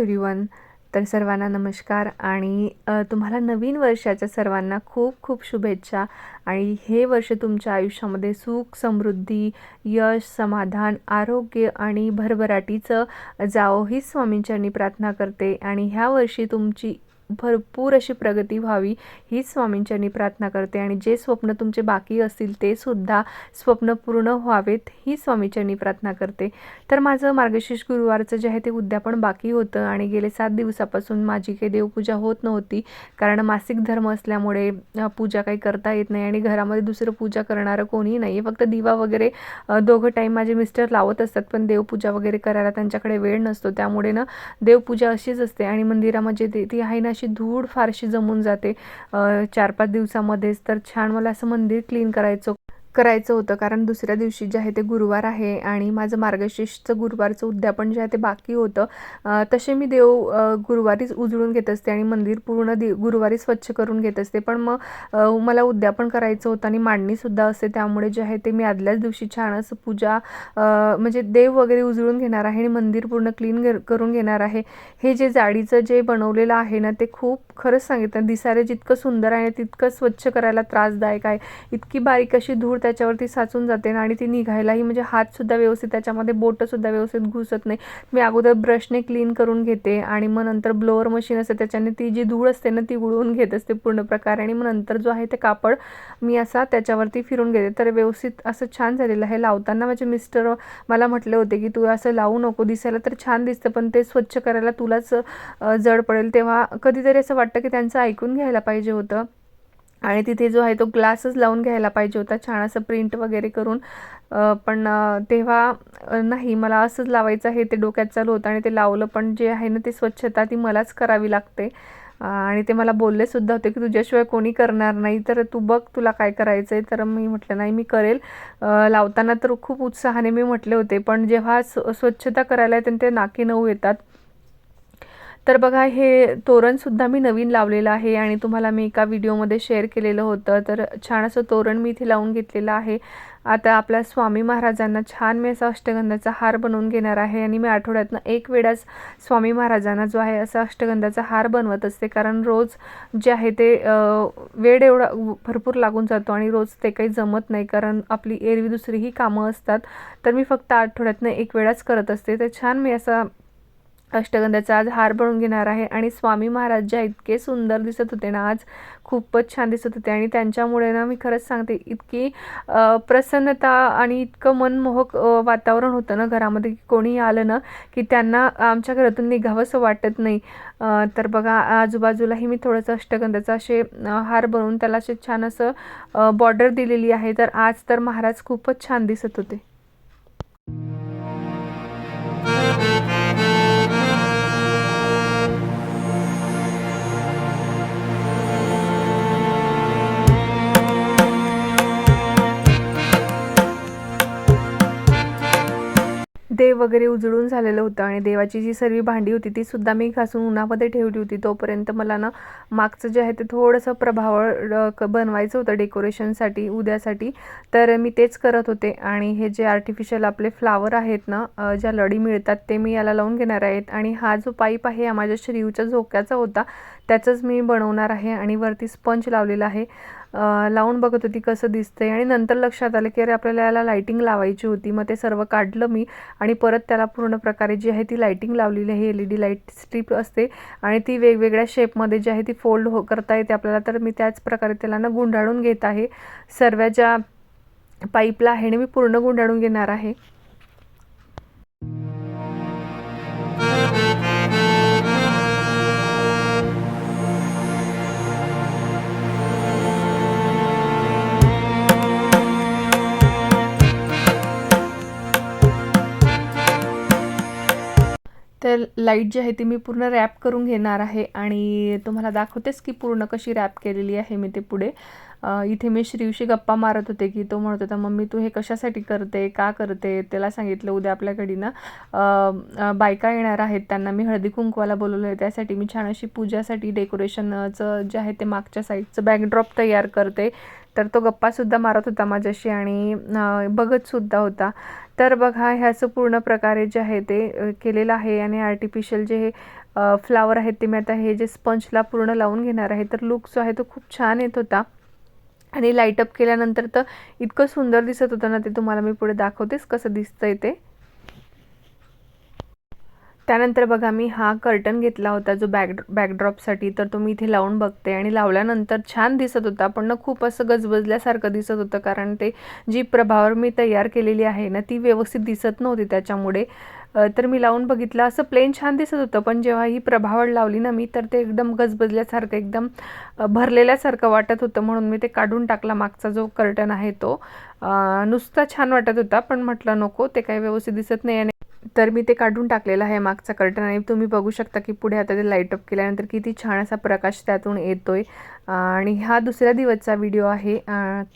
Everyone तर सर्वांना नमस्कार आणि तुम्हाला नवीन वर्षाच्या सर्वांना खूप खूप शुभेच्छा आणि हे वर्ष तुमच्या आयुष्यामध्ये सुख समृद्धी यश समाधान आरोग्य आणि भरभराटीचं जावो ही स्वामींच्यांनी प्रार्थना करते आणि ह्या वर्षी तुमची भरपूर अशी प्रगती व्हावी हीच स्वामींच्यांनी प्रार्थना करते. आणि जे स्वप्न तुमचे बाकी असतील ते सुद्धा स्वप्न पूर्ण व्हावेत ही स्वामींच्यांनी प्रार्थना करते. तर माझं मार्गशीर्ष गुरुवारचं जे आहे ते उद्यापन बाकी होतं. आणि गेले सात दिवसापासून माझी काही देवपूजा होत नव्हती. कारण मासिक धर्म असल्यामुळे पूजा काही करता येत नाही. आणि घरामध्ये दुसरं पूजा करणारं कोणीही नाही. आहे फक्त दिवा वगैरे दोघं टाईम माझे मिस्टर लावत असतात. पण देवपूजा वगैरे करायला त्यांच्याकडे वेळ नसतो. त्यामुळे ना देवपूजा अशीच असते. आणि मंदिरामध्ये ती आहे ना अशी धूळ फारशी जमून जाते. चार पाच दिवसामध्येच. तर छान मला असं मंदिर क्लीन करायचं करायचं होतं. कारण दुसऱ्या दिवशी जे आहे ते गुरुवार आहे आणि माझं मार्गशीर्षचं गुरुवारचं उद्यापन जे आहे ते बाकी होतं. तसे मी देव गुरुवारीच उजळून घेत असते आणि मंदिर पूर्ण दि गुरुवारी स्वच्छ करून घेत असते. पण मग मला उद्यापन करायचं होतं आणि मांडणीसुद्धा असते. त्यामुळे जे आहे ते मी आदल्याच दिवशी छान असं पूजा म्हणजे देव वगैरे उजळून घेणार आहे आणि मंदिर पूर्ण क्लीन करून घेणार आहे. हे जे जाडीचं जे बनवलेलं आहे ना ते खूप खरंच सांगितलं. दिसायला जितकं सुंदर आहे तितकं स्वच्छ करायला त्रासदायक आहे. इतकी बारीक अशी धूळ त्याच्यावरती साचून जाते ना आणि ती निघायलाही म्हणजे हातसुद्धा व्यवस्थित त्याच्यामध्ये बोटंसुद्धा व्यवस्थित घुसत नाही. मी अगोदर ब्रशने क्लीन करून घेते आणि मग नंतर ब्लोअर मशीन असते त्याच्याने ती जी धूळ असते ना ती उडवून घेत असते पूर्ण प्रकारे आणि मग नंतर जो आहे ते कापड मी असा त्याच्यावरती फिरून घेते. तर व्यवस्थित असं छान झालेलं आहे. लावताना माझे मिस्टर मला म्हटले होते की तू असं लावू नको दिसायला तर छान दिसतं पण ते स्वच्छ करायला तुलाच जड पडेल. तेव्हा कधीतरी असं वाटतं की त्यांचं ऐकून घ्यायला पाहिजे होतं. आणि तिथे जो आहे तो ग्लासच लावून घ्यायला पाहिजे होता छान असं प्रिंट वगैरे करून. पण तेव्हा नाही मला असंच लावायचं आहे ते डोक्यात चालू होतं आणि ते लावलं पण जे आहे ना ते स्वच्छता ती मलाच करावी लागते. आणि ते मला बोलले सुद्धा होते की तुझ्याशिवाय कोणी करणार नाही तर तू बघ तुला काय करायचं आहे तर मी म्हटलं नाही मी करेल. लावताना तर खूप उत्साहाने मी म्हटले होते पण जेव्हा स्व स्वच्छता करायला येते ते नाकी नऊ येतात तर बघा हे तोरणसुद्धा मी नवीन लावलेलं आहे आणि तुम्हाला मी एका व्हिडिओमध्ये शेअर केलेलं होतं. तर छान असं तोरण मी इथे लावून घेतलेलं आहे. आता आपल्या स्वामी महाराजांना छान मी असा अष्टगंधाचा हार बनवून घेणार आहे आणि मी आठवड्यातनं एक वेळाच स्वामी महाराजांना जो आहे असा अष्टगंधाचा हार बनवत असते. कारण रोज जे आहे ते वेळ एवढा भरपूर लागून जातो आणि रोज ते काही जमत नाही. कारण आपली एरवी दुसरीही कामं असतात. तर मी फक्त आठवड्यातनं एक वेळाच करत असते. तर छान मी असा अष्टगंधाचा आज हार बनवून घेणार आहे आणि स्वामी महाराज ज्या इतके सुंदर दिसत होते ना आज खूपच छान दिसत होते आणि त्यांच्यामुळे ना मी खरंच सांगते इतकी प्रसन्नता आणि इतकं मनमोहक वातावरण होतं ना घरामध्ये की कोणीही आलं ना की त्यांना आमच्या घरातून निघावंसं वाटत नाही. तर बघा आजूबाजूलाही मी थोडंसं अष्टगंधाचं असे हार बनवून त्याला असे छान असं बॉर्डर दिलेली आहे. तर आज तर महाराज खूपच छान दिसत होते. देव वगैरे उजळून झालेलं होतं आणि देवाची जी सर्व भांडी होती ती सुद्धा मी घासून उन्हामध्ये ठेवली होती. तोपर्यंत मला ना मागचं जे आहे ते थोडंसं प्रभावळ क- बनवायचं होतं डेकोरेशनसाठी उद्यासाठी. तर मी तेच करत होते आणि हे जे आर्टिफिशियल आपले फ्लावर आहेत ना ज्या लडी मिळतात ते मी याला लावून घेणार आहेत. आणि हा जो पाईप आहे हा माझ्या श्रीयूच्या झोक्याचा होता त्याचंच मी बनवणार आहे आणि वरती स्पंज लावलेला आहे. लावून बघत होती कसं दिसतंय. आणि नंतर लक्षात आलं की अरे आपल्याला याला लाईटिंग लावायची होती. मग ते सर्व काढलं मी आणि परत त्याला पूर्ण प्रकारे जी आहे ती लाईटिंग लावलेली आहे. L E D light strip असते आणि ती वेगवेगळ्या शेपमध्ये जी आहे ती फोल्ड हो करता येते. आपल्याला तर मी त्याच प्रकारे त्याला ना गुंडाळून घेत आहे. सर्व ज्या पाईपला आहे ना मी पूर्ण गुंडाळून घेणार आहे. तर लाइट जी आहे ती मी पूर्ण रॅप करून घेणार आहे आणि तुम्हाला दाखवतेच की पूर्ण कशी रॅप केलेली आहे मी ते पुढे. इथे मी श्रीवशी गप्पा मारत होते की तो म्हणत होता मम्मी तू हे कशासाठी करते का करते? त्याला सांगितलं उद्या आपल्याकडे ना बायका येणार आहेत त्यांना मी हळदी कुंकवाला बोलवलं आहे. त्यासाठी मी छान अशी पूजासाठी डेकोरेशनचं जे आहे ते मागच्या साईडचं बॅकड्रॉप तयार करते. तर तो गप्पासुद्धा मारत होता माझ्याशी आणि बघतसुद्धा होता. तर बघा ह्याचं पूर्ण प्रकारे जे आहे ते केलेलं आहे आणि आर्टिफिशियल जे हे फ्लावर आहेत ते मी आता हे जे स्पंजला पूर्ण लावून घेणार आहे तर लुक जो आहे तो खूप छान येत होता. आणि लाईटअप केल्यानंतर तर इतकं सुंदर दिसत होतं ना ते तुम्हाला मी पुढे दाखवतेच कसं दिसतंय ते. त्यानंतर बघा मी हा कर्टन घेतला होता जो बॅक बॅकड्रॉपसाठी तर तो मी इथे लावून बघते. आणि लावल्यानंतर छान दिसत होता पण ना खूप असं गजबजल्यासारखं दिसत होतं. कारण ते जी प्रभावर मी तयार केलेली आहे ना ती व्यवस्थित दिसत नव्हती त्याच्यामुळे. तर मी लावून बघितलं. असं प्लेन छान दिसत होतं पण जेव्हा ही प्रभावळ लावली ना मी तर ते एकदम गजबजल्यासारखं एकदम भरलेल्यासारखं वाटत होतं. म्हणून मी ते काढून टाकला. मागचा जो कर्टन आहे तो नुसता छान वाटत होता. पण म्हटलं नको ते काही व्यवस्थित दिसत नाही. आणि तर मी ते काढून टाकलेलं आहे मागचा कर्टन आणि तुम्ही बघू शकता की पुढे आता ते लाईटअप केल्यानंतर किती छान असा प्रकाश त्यातून येतो आहे आणि हा दुसऱ्या दिवसचा व्हिडिओ आहे.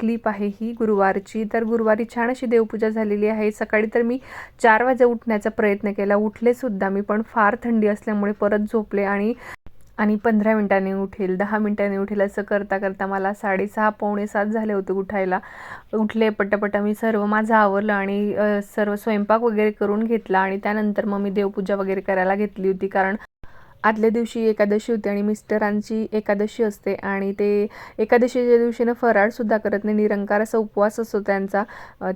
क्लिप आहे ही गुरुवारची. तर गुरुवारी छान अशी देवपूजा झालेली आहे. सकाळी तर मी चार वाजे उठण्याचा प्रयत्न केला. उठलेसुद्धा मी पण फार थंडी असल्यामुळे परत झोपले आणि आणि पंधरा मिनटांनी उठेल दहा मिनटांनी उठेल असं करता करता मला साडेसहा पावणे सात झाले होते उठायला. उठले पटापटा मी सर्व माझं आवरलं आणि सर्व स्वयंपाक वगैरे करून घेतला आणि त्यानंतर मग मी देवपूजा वगैरे करायला घेतली होती. कारण आदल्या दिवशी एकादशी होती आणि मिस्टरांची एकादशी असते आणि ते एकादशीच्या दिवशीनं फराळसुद्धा करत नाही. निरंकार असा उपवास असतो त्यांचा.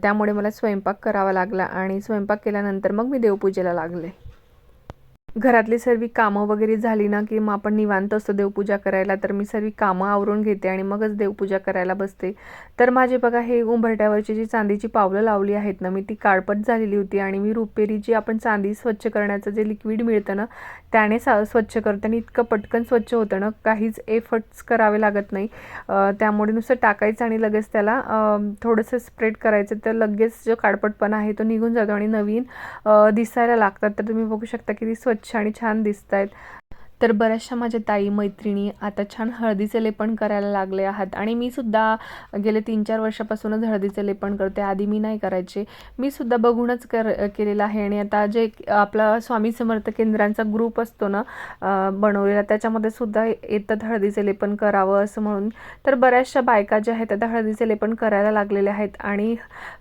त्यामुळे मला स्वयंपाक करावा लागला आणि स्वयंपाक केल्यानंतर मग मी देवपूजेला लागले. घरातली सर्व कामं वगैरे झाली ना की मग आपण निवांत असतो देवपूजा करायला तर मी सर्व कामं आवरून घेते आणि मगच देवपूजा करायला बसते. तर माझे बघा हे उंबरट्यावरची जी चांदीची पावलं लावली आहेत ना मी ती काळपट झालेली होती आणि मी रुपेरी जी आपण चांदी स्वच्छ करण्याचं जे लिक्विड मिळतं ना त्याने सा स्वच्छ करताना इतकं पटकन स्वच्छ होतं ना काहीच एफर्ट्स करावे लागत नाही. त्यामुळे नुसतं टाकायचं आणि लगेच त्याला थोडंसं स्प्रेड करायचं तर लगेच जो काळपटपणा आहे तो निघून जातो आणि नवीन दिसायला लागतात. तर तुम्ही बघू शकता की ती स्वच्छ आणि छान दिसत आहेत तर बऱ्याचशा माझ्या ताई मैत्रिणी आता छान हळदीचे लेपन करायला लागले आहात आणि मी सुद्धा गेले तीन चार वर्षापासूनच हळदीचे लेपन करते. आधी मी नाही करायचे. मी सुद्धा बघूनच कर केलेलं आहे आणि आता जे आपला स्वामी समर्थ केंद्रांचा ग्रुप असतो ना बनवलेला त्याच्यामध्ये सुद्धा येतात हळदीचे लेपन करावं असं म्हणून. तर बऱ्याचशा बायका ज्या आहेत आता हळदीचे लेपन करायला लागलेल्या आहेत आणि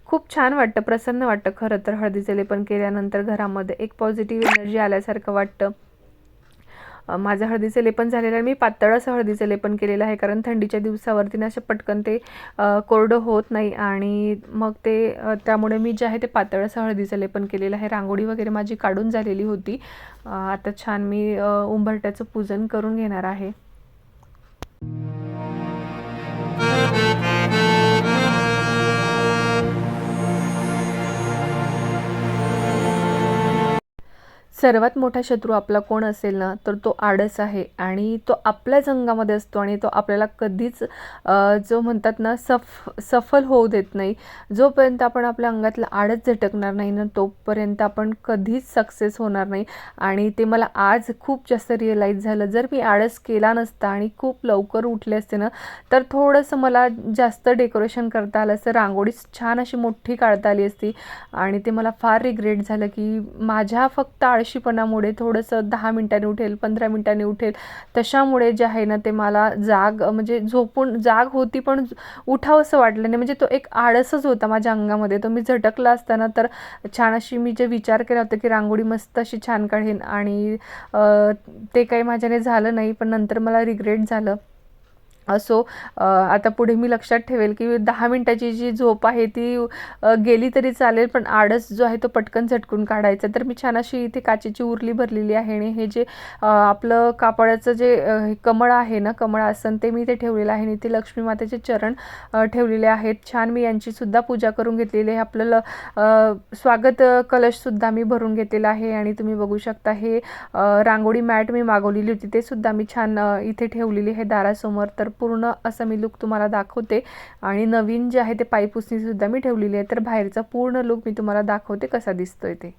खूप छान वाटतं प्रसन्न वाटतं खरं तर हळदीचे लेपन केल्यानंतर घरामध्ये एक पॉझिटिव्ह एनर्जी आल्यासारखं वाटतं. माझं हळदीचं लेपन झालेलं आहे. मी पातळ असं हळदीचं लेपन केलेलं आहे. कारण थंडीच्या दिवसावरती ना असं पटकन ते कोरडं होत नाही. आणि मग ते त्यामुळे मी जे आहे ते पातळ असं हळदीचं लेपन केलेलं आहे. रांगोळी वगैरे माझी काढून झालेली होती. आता छान मी उंबरट्याचं पूजन करून घेणार आहे. सर्वात मोठा शत्रू आपला कोण असेल ना तर तो आडस आहे आणि तो आपल्याच अंगामध्ये असतो आणि तो आपल्याला कधीच जो म्हणतात ना सफ सफल होऊ देत नाही. जोपर्यंत आपण आपल्या अंगातला आडस झटकणार नाही ना तोपर्यंत आपण कधीच सक्सेस होणार नाही. आणि ते मला आज खूप जास्त रिअलाईज झालं. जर मी आळस केला नसता आणि खूप लवकर उठले असते ना तर थोडंसं मला जास्त डेकोरेशन करता आलं असतं. रांगोळी छान अशी मोठी काढता आली असती आणि ते मला फार रिग्रेट झालं की माझ्या फक्त आळ आळशीपणामुळे थोडंसं दहा मिनटांनी उठेल पंधरा मिनटांनी उठेल. तशामुळे जे आहे ना ते मला जाग म्हणजे झोपून जाग होती पण उठावं असं वाटलं नाही. म्हणजे तो एक आळसच होता माझ्या अंगामध्ये. तो मी झटकला असताना तर छान अशी मी जे विचार केला होता की रांगोळी मस्त अशी छान काढेन आणि ते काही माझ्याने झालं नाही पण नंतर मला रिग्रेट झालं. असो आता पुढे मी लक्षात ठेवेल की दहा मिनटाची जी झोप आहे ती गेली तरी चालेल पण आडस जो आहे तो पटकन झटकून काढायचा. तर मी छान अशी इथे काचेची उरली भरलेली आहे आणि हे जे आपलं कापडाचं जे कमळ आहे ना कमळ आसन ते मी इथे ठेवलेलं आहे आणि इथे लक्ष्मी मातेचे चरण ठेवलेले आहेत. छान मी यांची सुद्धा पूजा करून घेतलेली आहे. आपलं स्वागत कलशसुद्धा मी भरून घेतलेला आहे आणि तुम्ही बघू शकता हे रांगोळी मॅट मी मागवलेली होती ते सुद्धा मी छान इथे ठेवलेली आहे दारासमोर. तर पूर्ण असं मी लुक तुम्हाला दाखवते. आणि नवीन जे आहे ते पायपुसणीसुद्धा मी ठेवलेली आहे. तर बाहेरचा पूर्ण लुक मी तुम्हाला दाखवते कसा दिसतोय ते.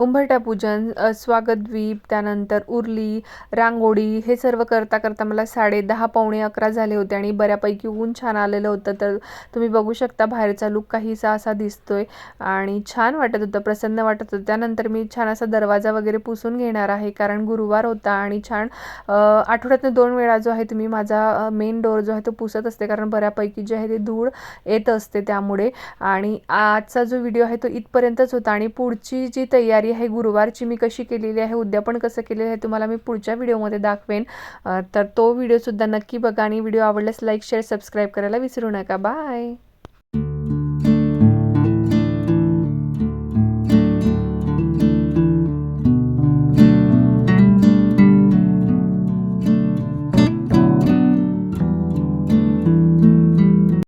उंबरठा पूजन स्वागतद्वीप त्यानंतर उरली रांगोळी हे सर्व करता करता मला साडे दहा पावणे अकरा झाले होते आणि बऱ्यापैकी ऊन छान आलेलं होतं. तर तुम्ही बघू शकता बाहेरचा लुक काहीसा असा दिसतोय आणि छान वाटत होतं प्रसन्न वाटत होतं. त्यानंतर मी छान असा दरवाजा वगैरे पुसून घेणार आहे कारण गुरुवार होता आणि छान आठवड्यातनं दोन वेळा जो आहे तुम्ही माझा मेन डोअर जो आहे तो पुसत असते कारण बऱ्यापैकी जे आहे ते धूळ येत असते त्यामुळे. आणि आजचा जो व्हिडिओ आहे तो इथपर्यंतच होता आणि पुढची जी तयारी केलेली आहे गुरुवारची मी कशी केलेली आहे उद्यापन कसं केलेलं आहे तुम्हाला मी पुढच्या व्हिडिओमध्ये दाखवेन. तर तो व्हिडिओसुद्धा नक्की बघा आणि व्हिडिओ आवडल्यास लाईक शेअर सबस्क्राईब करायला विसरू नका. बाय